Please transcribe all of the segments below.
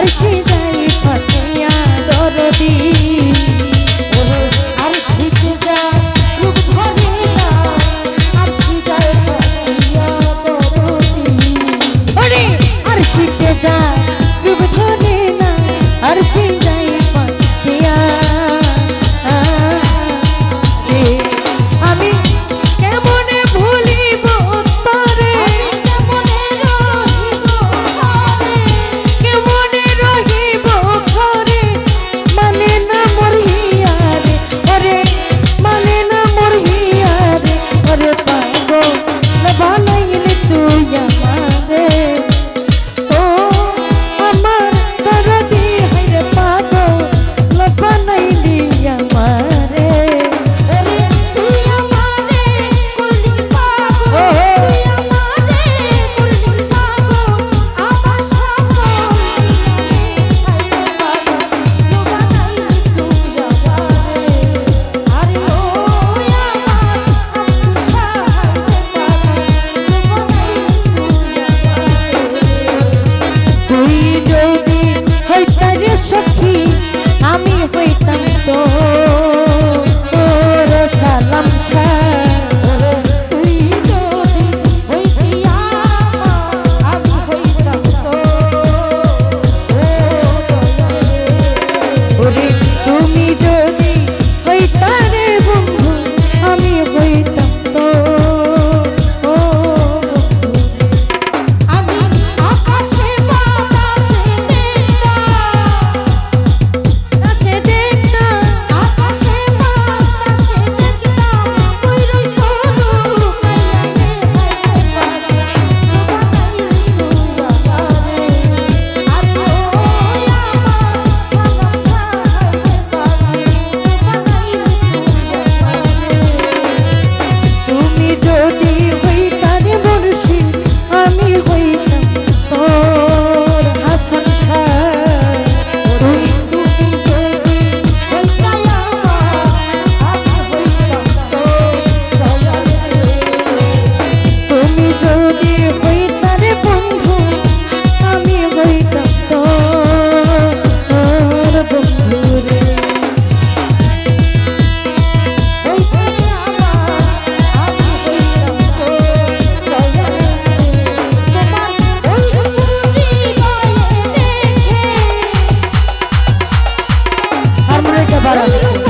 আর তুই যদি হইতার সখী আমি হইতাম তো। তোর সালাম তুই যদি তুমি যদি হইতা বলো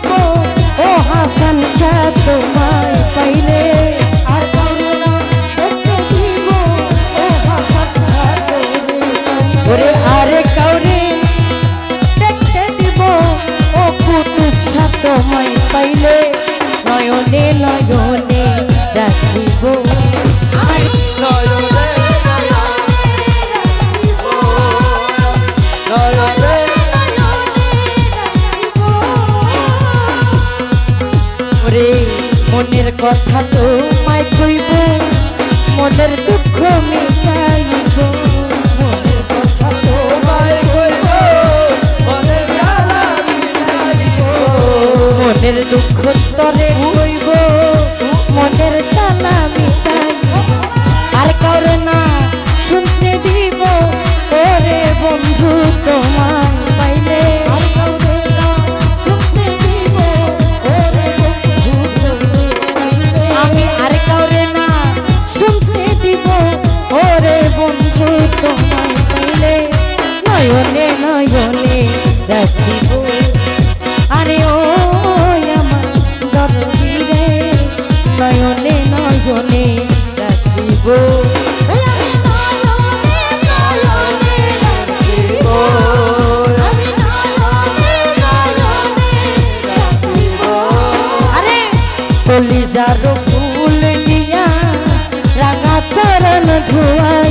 people. ধোয়া